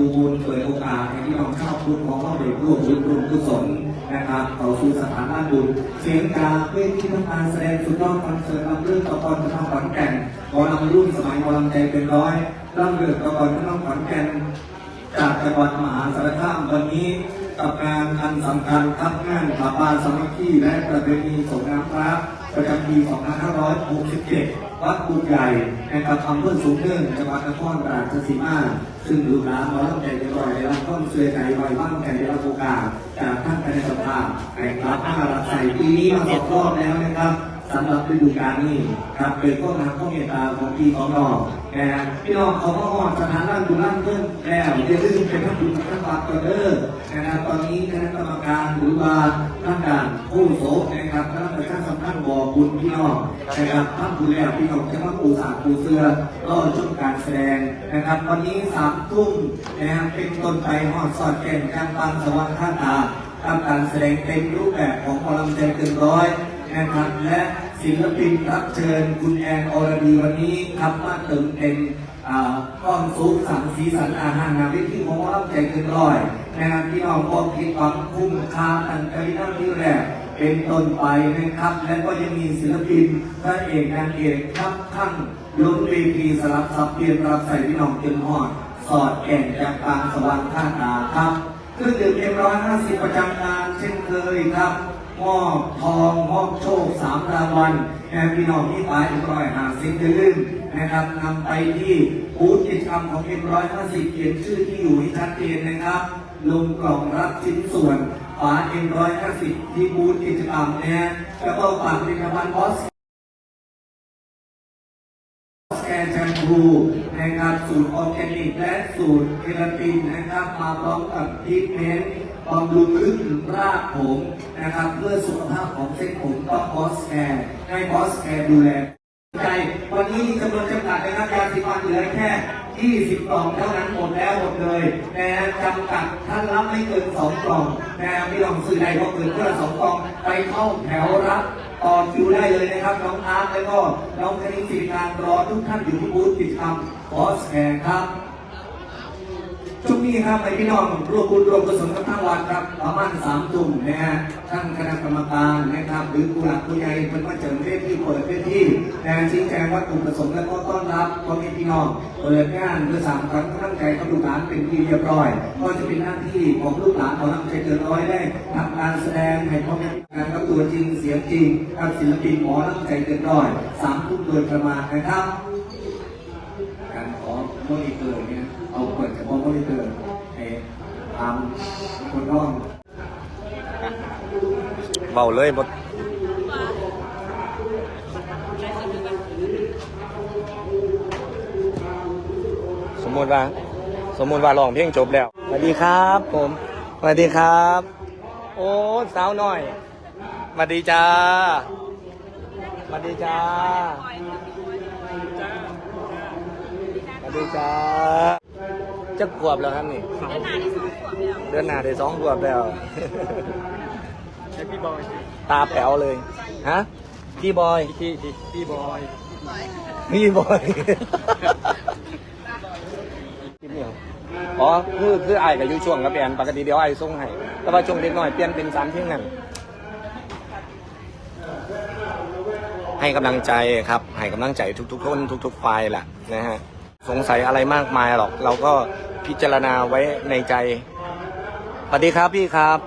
ภูบุญเปิดโอกาสให้พี่น้องชาวพุทธของเราได้ร่วมบุญร่วมกุศลนะครับเข้าสู่สถานบ้านบุญเสียงจากเวทีทำการแสดงสุดยอดคอนเสิร์ตลำเรื่องตะกอนพระนองขอนแก่นหมอลำรุ่นสมัยหมอลำใจเป็นร้อยลำเรืองตะกอนพระนองขอนแก่นจากจังหวัดมหาสารคามวันนี้กับงานอันสำคัญครับงานผาปาสามัคคีและประเพณีสงน้ำพระประจำปี 2567 วัดกุญใหญ่แห่งครับอำเภอสูงเนินจังหวัดนครราชสีมา ซึ่งลูกหลานหมอลำใจในรอยในลำต้นเสือใจรอยบ้างแต่ในลำโอกาสจากท่านในสภาแห่งรับอารับใส่ปีนี้มาสองรอบแล้วนะครับ สำหรับฤดูกาลนี้ครับเป็นข้อน้ำข้อเมตตาของพี่ของน้องนะฮะพี่น้องเขาก็อดสถานร่างบุญร่างเพิ่มแล้วอย่าลืมเป็นท่านบุญท่านบาปกันเด้อนะครับตอนนี้คณะกรรมการหรือว่าท่านการผู้โสนะครับคณะประชาสัมพันธ์บอกบุญพี่น้องนะครับท่านบุญแล้วพี่น้องจะมาปูสาปูเสือก็ช่วงการแสดงนะครับ วันนี้สามทุ่มนะครับเป็นต้นไปหอดสอดแก่นการปังสว่างท่าตาทำการแสดงเต็มรูปแบบของพลังใจเกินร้อย นะครับและศิลปินรับเชิญคุณแอนอรดีวันนี้ครับมาเติมเต็มอ่าก้อนซุปสังสีสันอาหารนาวิธีของเราใจเกินร้อยนะครับพี่น้องก็คิดหวังคุ้มค่าอันกรินาที่แรกเป็นต้นไปนะครับ และก็ยังมีศิลปินพระเอกนางเอกครับข้างล้นเวทีสลับสับเปลี่ยนรับใส่พี่น้องเต็มหอด สอดแก่นจากกลางสว่างท่าตาครับเครื่องดื่มเอ็มร้อยห้าสิบประจำงานเช่นเคยครับ มอบทองมอบโชคสามรางวัลแห่พี่น้องที่ตายร้อยห้าสิบอย่าลืมนะครับนำไปที่บูธกิจกรรมของเอ็มร้อยห้าสิบเขียนชื่อที่อยู่ให้ชัดเจนนะครับลงกล่องรับชิ้นส่วนฝาเอ็มร้อยห้าสิบที่บูธกิจกรรมนะฮะแล้วก็ฝากผลิตภัณฑ์บอส กนแชมพูนะครับสูตรออร์แกนิกและสูตรเคราตินนะครับ มาพร้อมกับทรีเมนต์บำรุงลึกถึงรากผมนะครับ เพื่อสุขภาพของเส้นผมต้องบอสแคร์ให้บอสแคร์ดูแลใจวันนี้มีจำนวนจำกัดนะครับยาสีฟันเหลือแค่ 20 กล่องเท่านั้นหมดแล้วหมดเลยนะจำกัดท่านรับไม่เกิน 2 กล่องนะไม่ลองซื้อใดก็เกินเพื่อสองกล่องไปเข้าแถวรับ ต่อคิวได้เลยนะครับ น้องอาร์ตแล้วก็น้องคณิตศิริการรอทุกท่านอยู่ที่บูธกิจกรรมบอสแคร์ครับ ช่วงนี้ครับไปพี่น้องร่วมบุญร่วมกุศลกับทั้งวันครับประมาณสามทุ่มนะฮะท่านคณะกรรมการนะครับ หรือผู้หลักผู้ใหญ่เป็นมาเจิมเวทีเปิดเวทีนะชี้แจงวัตถุประสงค์และก็ต้อนรับพ่อแม่พี่น้องเปิดงานเพื่อสามครั้งตั้งใจกับลูกหลานเป็นที่เรียบร้อย ก็จะเป็นหน้าที่ของลูกหลานของน้ำใจเกินร้อยได้ทำการแสดงให้พ่อแม่พี่น้องกับตัวจริงเสียงจริงกับศิลปินหมอน้ำใจเกินร้อยสามทุ่มโดยประมาณนะครับการขอ โมนิเตอร์เนี่ยเอาเปิดเฉพาะโมนิเตอร์ให้ตามคนน้องเบาเลยบดสมมติว่า สมมติว่าร้องเพลงจบแล้วสวัสดีครับ ผมสวัสดีครับ โอ้สาวน้อยสวัสดีจ้าสวัสดีจ้า สวัสดีจ้าจะขวบแล้วครับนี่ เดือนหน้าได้สองขวบแล้วพี่บอยตาแป๋วเลย ฮะ พี่บอยพี่พี่บอย พี่บอยคลิปนี้เหรออ๋อคือคือไอ้กับยูช่วงกับแอนปกติเดียวไอ้ส่งให้ แต่ว่าช่วงเด็กน้อยเปลี่ยนเป็นสามเที่ยงนั่นให้กำลังใจครับ ให้กำลังใจทุกๆคนทุกๆฝ่ายแหละนะฮะ สงสัยอะไรมากมายหรอก เราก็พิจารณาไว้ในใจสวัสดีครับพี่ครับ